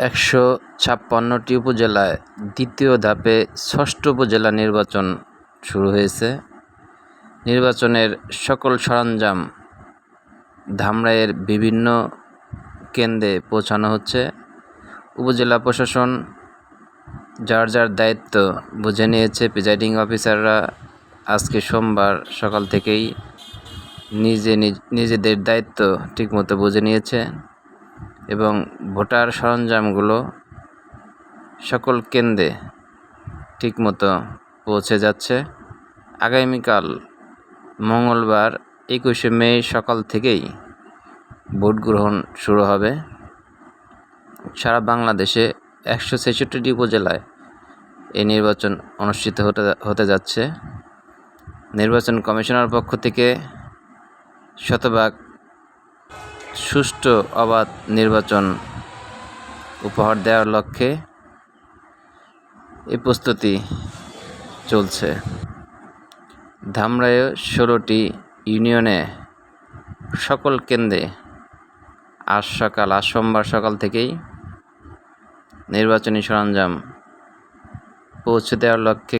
একশো ছাপ্পান্নটি উপজেলায় দ্বিতীয় ধাপে ষষ্ঠ উপজেলা নির্বাচন শুরু হয়েছে। নির্বাচনের সকল সরঞ্জাম ধামরাইয়ের বিভিন্ন কেন্দ্রে পৌঁছানো হচ্ছে। উপজেলা প্রশাসন যার যার দায়িত্ব বুঝে নিয়েছে। প্রিজাইডিং অফিসাররা আজকে সোমবার সকাল থেকেই নিজে নিজেদের দায়িত্ব ঠিকমতো বুঝে নিয়েছে। এবং ভোটার সরঞ্জামগুলো সকল কেন্দ্রে ঠিকমতো পৌঁছে যাচ্ছে। আগামীকাল মঙ্গলবার একুশে মে সকাল থেকেই ভোট গ্রহণ শুরু হবে। সারা বাংলাদেশে একশো ছেষট্টিটি উপজেলায় এই নির্বাচন অনুষ্ঠিত হতে হতে যাচ্ছে। নির্বাচন কমিশনার পক্ষ থেকে শতভাগ সুষ্ঠু অবাধ নির্বাচন উপহার দেওয়ার লক্ষ্যে এই প্রস্তুতি চলছে। ধামরায়ে ষোলোটি ইউনিয়নে সকল কেন্দ্রে আজ সকাল, আজ সোমবার সকাল থেকেই নির্বাচনী সরঞ্জাম পৌঁছে দেওয়ার লক্ষ্যে